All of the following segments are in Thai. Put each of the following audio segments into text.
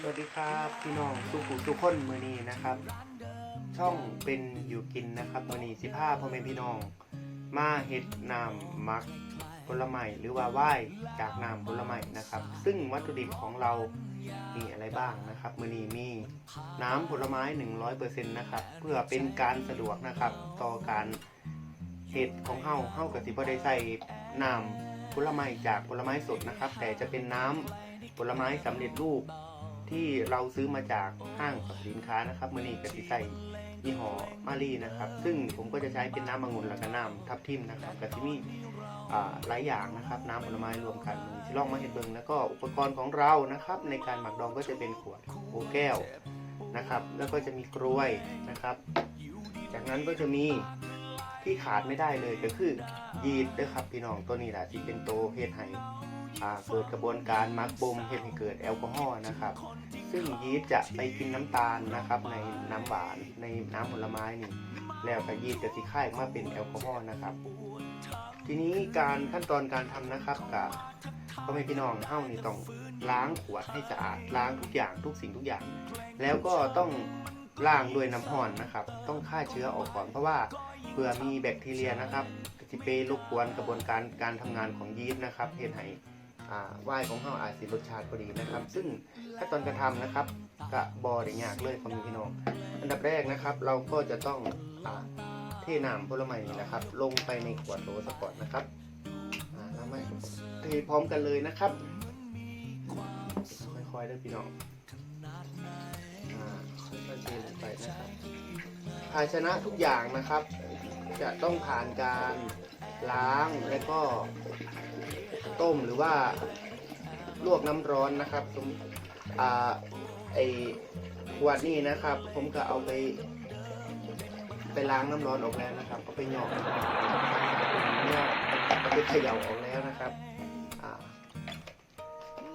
สวัสดีครับพี่น้องสุขุทุกคนมือนี้นะครับ ช่องเป็นอยู่กินนะครับมือนี้สิผ้าพ่อแม่พี่น้อง มาเห็ดน้ำมักผลไม้หรือว่าไหว้จากน้ำผลไม้นะครับ ซึ่งวัตถุดิบของเรามีอะไรบ้างนะครับมือนี้มีน้ำผลไม้ 100%นะครับ เพื่อเป็นการสะดวกนะครับ ต่อการเห็ดของเฮาเฮากับสิบ่ได้ใส่น้ำผลไม้จากผลไม้สดนะครับ แต่จะเป็นน้ำผลไม้สำเร็จรูป ที่เราซื้อมาจากห้างสรรพสินค้านะครับมือนี้กติใส่ยี่ห้อมารีนะครับ ซึ่งผมก็จะใช้เป็นน้ำองุ่นและก็น้ำทับทิมนะครับกะทิมีหลายอย่างนะครับ น้ำผลไม้รวมกันมีชิลองมาเห็ดเบิงแล้วก็อุปกรณ์ของเรานะครับ ในการหมักดองก็จะเป็นขวดโอแก้วนะครับ แล้วก็จะมีกล้วยนะครับ จากนั้นก็จะมีที่ขาดไม่ได้เลยก็คือยีสต์นะครับพี่น้องตัวนี้แหละที่เป็นโตวเฮ็ดให้ เกิดกระบวนการมักบ่มเฮ็ดให้เกิดแอลกอฮอล์นะครับ ซึ่งยีสต์จะไปกินน้ำตาลนะครับ ในน้ำหวานในน้ำผลไม้นี่แล้วก็ยีสต์จะสิค่ายมาเป็นแอลกอฮอล์นะครับ ทีนี้การขั้นตอนการทำนะครับกับพ่อแม่พี่น้องเฮ้านี่ต้องล้างขวดให้สะอาดล้างทุกอย่างทุกสิ่งทุกอย่าง แล้วก็ต้องล้างด้วยน้ำห่อนนะครับ ต้องฆ่าเชื้อออกก่อนเพราะว่าเผื่อมีแบคทีเรียนะครับจะไปรบกวนกระบวนการการทำงานของยีสต์นะครับเฮ็ดให้ อ่าไวายของเฮาอาจสิรสชาติพอดีนะครับ ซึ่งขั้นตอนการทำนะครับกะบอได้ยากเลยความพี่น้อง อันดับแรกนะครับ เราก็จะต้องอาเทน้ำผลไม้นะครับ ลงไปในขวดโหลซะก่อนนะครับอ่าแล้วไม่เทพร้อมกันเลยนะครับ ค่อยๆเด้อพี่น้องอ่าค่อยๆเทลงไปนะครับภาชนะทุกอย่างนะครับ จะต้องผ่านการล้างและก็ ต้มหรือว่าลวกน้ำร้อนนะครับสมอ่าไอขวดนี่นะครับ ผมก็เอาไป ไปล้างน้ำร้อนออกแล้วนะครับเอาไปหยอกเนี่ยเอาไปเขย่าออกแล้วนะครับ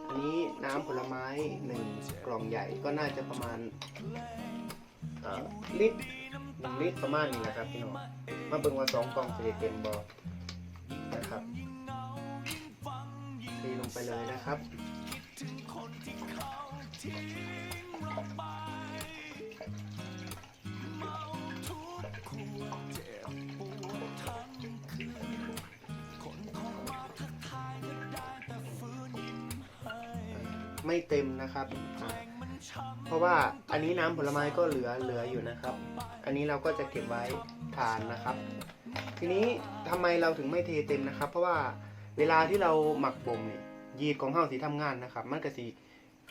อันนี้น้ำผลไม้หนึ่งกล่องใหญ่ก็น่าจะประมาณลิตรหนึ่งลิตรประมาณนี้นะครับพี่น้องมาเบิ่งว่าสองกล่องจะได้เต็มบอนะครับ เทลงไปเลยนะครับไม่เต็มนะครับ เพราะว่าอันนี้น้ำผลไม้ก็เหลือเหลืออยู่นะครับ อันนี้เราก็จะเก็บไว้ทานนะครับ ทีนี้ทำไมเราถึงไม่เทเต็มนะครับ เพราะว่าเวลาที่เราหมักบ่มเนี่ย ยีดของเฮาสีทำงานนะครับ มันก็สี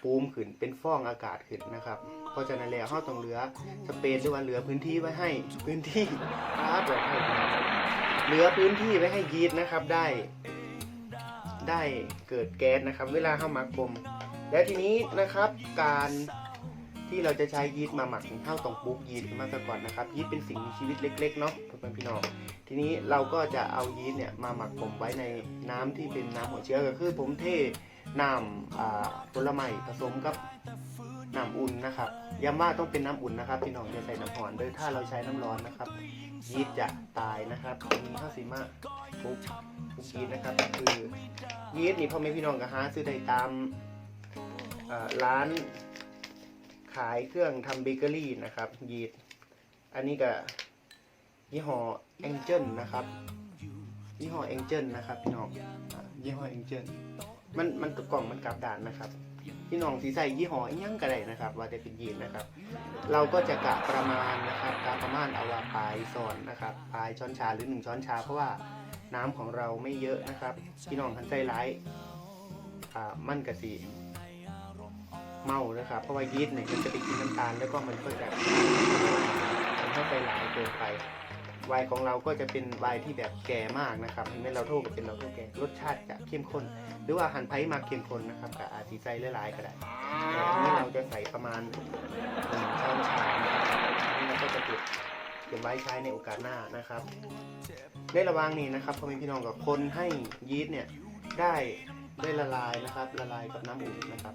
ปูมขึ้นเป็นฟองอากาศขึ้นนะครับ เพราะฉะนั้นแล้วเฮาต้องเหลือสเปซหรือว่าเหลือพื้นที่ไว้ให้พื้นที่ครับบอกให้เหลือพื้นที่ไว้ให้ยีดนะครับได้ ได้เกิดแก๊สนะครับ เวลาเฮาหมักบ่มและทีนี้นะครับการ ที่เราจะใช้ยีสต์มาหมักเฮาตองปลูกยีสต์มาซะก่อนนะครับยีสต์เป็นสิ่งมีชีวิตเล็กๆเนาะเพื่อนพี่น้องทีนี้เราก็จะเอายีสต์เนี่ยมาหมักผมไว้ในน้ำที่เป็นน้ำหัวเชื้อก็คือผมเทน้ำผลไม้ผสมกับน้ำอุ่นนะครับย้ำว่าต้องเป็นน้ำอุ่นนะครับพี่น้องอย่าใส่น้ำร้อนโดยถ้าเราใช้น้ำร้อนนะครับยีสต์จะตายนะครับทีนี้ข้าวสีมาปุ๊บปุ๊บยีสต์นะครับคือยีสต์นี่พ่อแม่พี่น้องก็หาซื้อได้ตามร้าน ขายเครื่องทำเบเกอรี่นะครับยีสต์อันนี้ก็ยี่ห้อ Angel นะครับยี่ห้อ Angel นะครับพี่น้องยี่ห้อ Angel มันมันกล่องมันกลับด้านนะครับพี่น้องสีใส่ยี่ห้อยังก็ได้นะครับ ว่าจะเป็นยีนนะครับ เราก็จะกะประมาณนะครับกะประมาณเอาว่าปลายซอนนะครับปลายช้อนชาหรือหนึ่งช้อนชา เพราะว่าน้ำของเราไม่เยอะนะครับ พี่น้องทันใจร้าย อ่ามันกะสี เมานะครับ เพราะว่ายีสต์เนี่ยมันจะไปกินน้ำตาลแล้วก็มันก็จะทำให้ใจร้ายเกินไปไวน์ของเราก็จะเป็นไวน์ที่แบบแก่มากนะครับถึงแม้เราโทษกับเป็นเราโทษแก่รสชาติจะเข้มข้น หรือว่าหันไผ่มาเข้มข้นนะครับกับอาซีไซหลายๆก็ได้แต่นี้เราจะใส่ประมาณหนึ่งช้อนชานะครับอันนี้เราก็จะเก็บเก็บไว้ใช้ในโอกาสหน้านะครับ ในระหว่างนี้นะครับพ่อแม่พี่น้องกับคนให้ยีสต์เนี่ยได้ได้ละลายนะครับ ละลายกับน้ำอุ่นนะครับ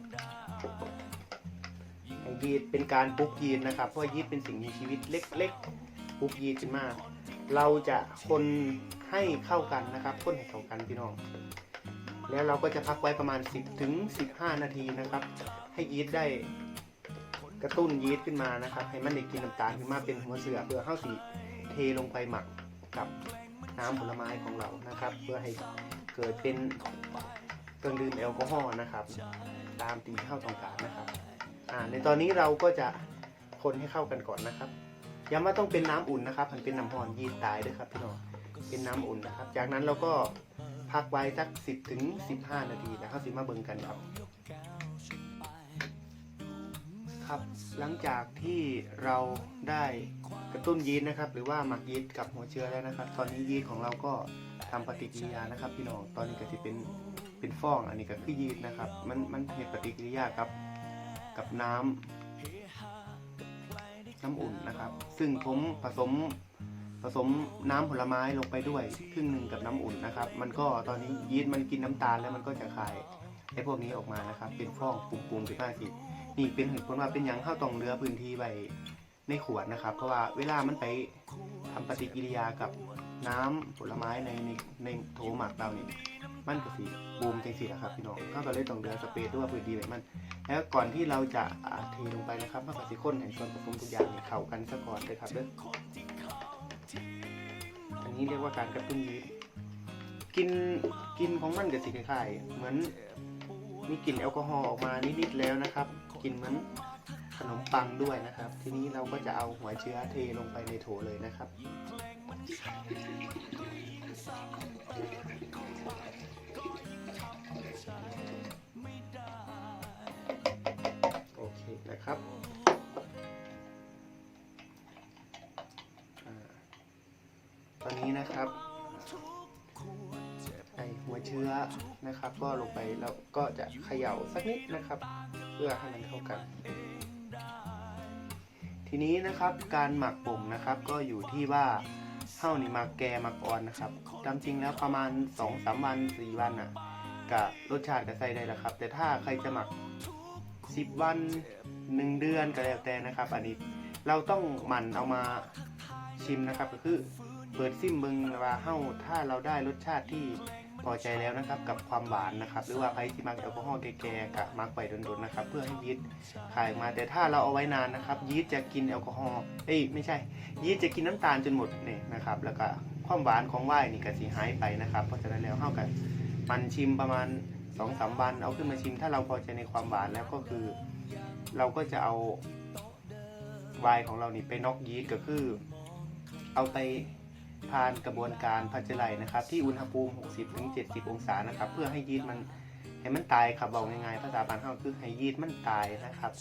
ยีสต์เป็นการปลุกยีสต์นะครับ เพราะยีสต์เป็นสิ่งมีชีวิตเล็กๆปลุกยีสต์ขึ้นมา เราจะคนให้เข้ากันนะครับ คนให้เข้ากันพี่น้อง แล้วเราก็จะพักไว้ประมาณ 10ถึง15 นาทีนะครับ ให้ยีสต์ได้กระตุ้นยีสต์ขึ้นมานะครับ ให้มันได้กินน้ำตาลขึ้นมาเป็นหัวเสือเพื่อเข้าสีเทลงไปหมักกับน้ำผลไม้ของเรานะครับ เพื่อให้เกิดเป็นเครื่องดื่มแอลกอฮอล์นะครับ ตามตีเข้าต้องการนะครับ อ่าในตอนนี้เราก็จะคนให้เข้ากันก่อนนะครับย้ำว่าต้องเป็นน้ำอุ่นนะครับ มันเป็นน้ำหอนยีสต์ตายด้วยครับพี่น้องเป็นน้ำอุ่นนะครับ จากนั้นเราก็พักไว้สัก 10ถึง15 นาทีนะครับสิมาเบิ่งกันครับ ครับ หลังจากที่เราได้กระตุ้นยีสต์นะครับ หรือว่าหมักยีสต์กับหัวเชื้อแล้วนะครับ ตอนนี้ยีสต์ของเราก็ทำปฏิกิริยานะครับ พี่น้องตอนนี้ก็จะเป็นเป็นฟองอันนี้ก็คือยีสต์นะครับ มันมันเหตุปฏิกิริยากับ กับน้ำน้ำอุ่นนะครับ ซึ่งผมผสมผสมน้ำผลไม้ลงไปด้วยครึ่งหนึ่งกับน้ำอุ่นนะครับ มันก็ตอนนี้ยีสต์มันกินน้ำตาลแล้วมันก็จะคายไอ้พวกนี้ออกมานะครับ เป็นฟองปุ่มๆขึ้นมาสินี่เป็นเหตุผลว่าเป็นหยังเข้าตองเรือพื้นที่ไว้ในขวดนะครับ เพราะว่าเวลามันไปทำปฏิกิริยากับน้ำผลไม้ในในในโถหมักเรานี่ มันก็สิบูมจังสินะครับพี่น้องเข้าก็เลยต้องเรือสเปรย์ด้วยพื้นที่ไว้มัน แล้วก่อนที่เราจะเทลงไปนะครับเข้าก็สิข้นให้ส่วนผสมทุกอย่างเข้ากันซะก่อนเลยครับเด้ออันนี้เรียกว่าการกระตุ้นยีสต์กินกินของมันก็สิคล้ายๆเหมือนมีกลิ่นแอลกอฮอล์ออกมานิดๆแล้วนะครับกลิ่นเหมือนขนมปังด้วยนะครับ ทีนี้เราก็จะเอาหัวเชื้อเทลงไปในโถเลยนะครับ นะครับ ไอหัวเชื้อนะครับ ก็ลงไปแล้วก็จะเขย่าสักนิดนะครับ เพื่อให้มันเข้ากัน ทีนี้นะครับการหมักบ่มนะครับก็อยู่ที่ว่าเฮ้านี่หมักแกหมักอ่อนนะครับตามจริงแล้วประมาณ2อสวัน4วันอะกับรสชาติก็ใส่ได้แล้วครับ แต่ถ้าใครจะหมัก 10 วัน1เดือนก็แล้วแต่นะครับ อันนี้เราต้องหมั่นเอามาชิมนะครับ ก็คือ เปิดซิมเบิงว่าเฮ้าถ้าเราได้รสชาติที่พอใจแล้วนะครับกับความหวานนะครับ หรือว่าใครที่มักแอลกอฮอล์แก่ๆกับมักไปโดนๆนะครับ เพื่อให้ยีสต์ขายออกมาแต่ถ้าเราเอาไว้นานนะครับ ยีสต์จะกินแอลกอฮอล์เอ้ยไม่ใช่ ยีสต์จะกินน้ำตาลจนหมดเนี่ยนะครับ แล้วก็ความหวานของไวน์นี่ก็สีหายไปนะครับเพราะฉะนั้นแล้วเฮ้ากันมันชิมประมาณ2อสวัน เอาขึ้นมาชิม ถ้าเราพอใจในความหวานแล้วก็คือ เราก็จะเอาไวน์ของเรานี่ไปน็อกยีสต์ก็คือ เอาไป ผ่านกระบวนการพัชไลนะครับที่อุณหภูมิ 60-70 องศานะครับ เพื่อให้ยีสต์มันให้มันตายครับบอกง่ายๆภาษาบ้านเราคือให้ยีสต์มันตายนะครับ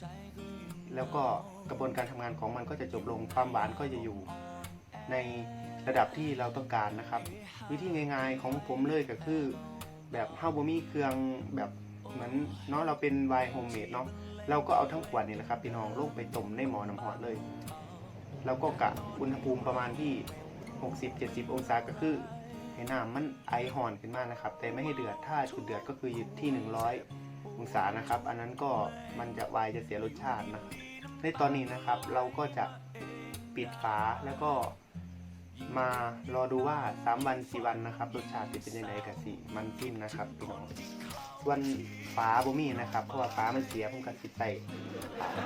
แล้วก็กระบวนการทำงานของมันก็จะจบลงความหวานก็จะอยู่ในระดับที่เราต้องการนะครับ วิธีง่ายๆของผมเลยก็คือ แบบเฮาบ่มีเครื่องแบบเหมือนเนาะเราเป็นไวน์โฮมเมดเนาะเราก็เอาทั้งขวดนี่นะครับพี่น้องลงไปต้มในหม้อน้ำร้อนเลย แล้วก็กะอุณหภูมิประมาณที่ 60-70 องศาก็คือให้น้ำมันไอห่อนขึ้นมานะครับ แต่ไม่ให้เดือดถ้าจุดเดือดก็คืออยู่ที่ 100 องศานะครับ อันนั้นก็มันจะวน์จะเสียรสชาตินะครับในตอนนี้นะครับเราก็จะปิดฝาแล้วก็มารอดูว่า 3 วัน 4 วันนะครับ รสชาติจะเป็นยังไงกับสีมันจิ้มนะครับพี่น้องส่วนฝาบ่มีนะครับ เพราะว่าฝามันเสียผมกับสิใส่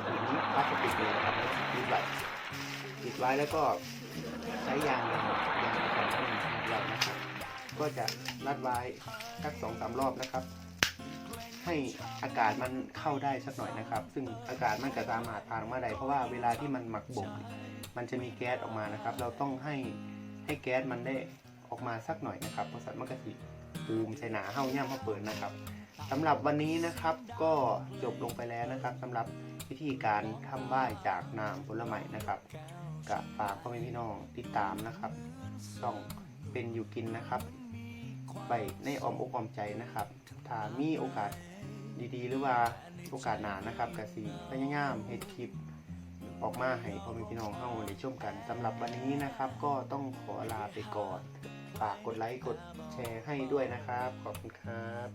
ถุงพลาสติกเลยนะครับปิดไว้ ปิดไว้แล้วก็ใช้ยางยางยางของขนมของเรานะครับ ก็จะรัดไว้สักสองสามรอบนะครับ ให้อากาศมันเข้าได้สักหน่อยนะครับ ซึ่งอากาศมันก็สามารถผ่านออกมาได้เพราะว่าเวลาที่มันหมักบ่มมันจะมีแก๊สออกมานะครับ เราต้องให้ให้แก๊สมันได้ออกมาสักหน่อยนะครับเพราะสัตว์มันก็สิปูมใส่หนาเห่าย่ำเข้าเปิดนะครับสำหรับวันนี้นะครับก็จบลงไปแล้วนะครับสำหรับ วิธีการทำบ้ายจากน้ำผลไม้นะครับก็ฝากพ่อแม่พี่น้องติดตามนะครับช่องเป็นอยู่กินนะครับไปในอ้อมอกอ้อมใจนะครับถ้ามีโอกาสดีๆ หรือว่าโอกาสหนานะครับกสิพยายามเฮ็ดคลิปออกมาให้พ่อแม่พี่น้องเฮาได้ชมกันสำหรับวันนี้นะครับ ก็ต้องขอลาไปก่อนฝากกดไลค์กดแชร์ให้ด้วยนะครับ ขอบคุณครับ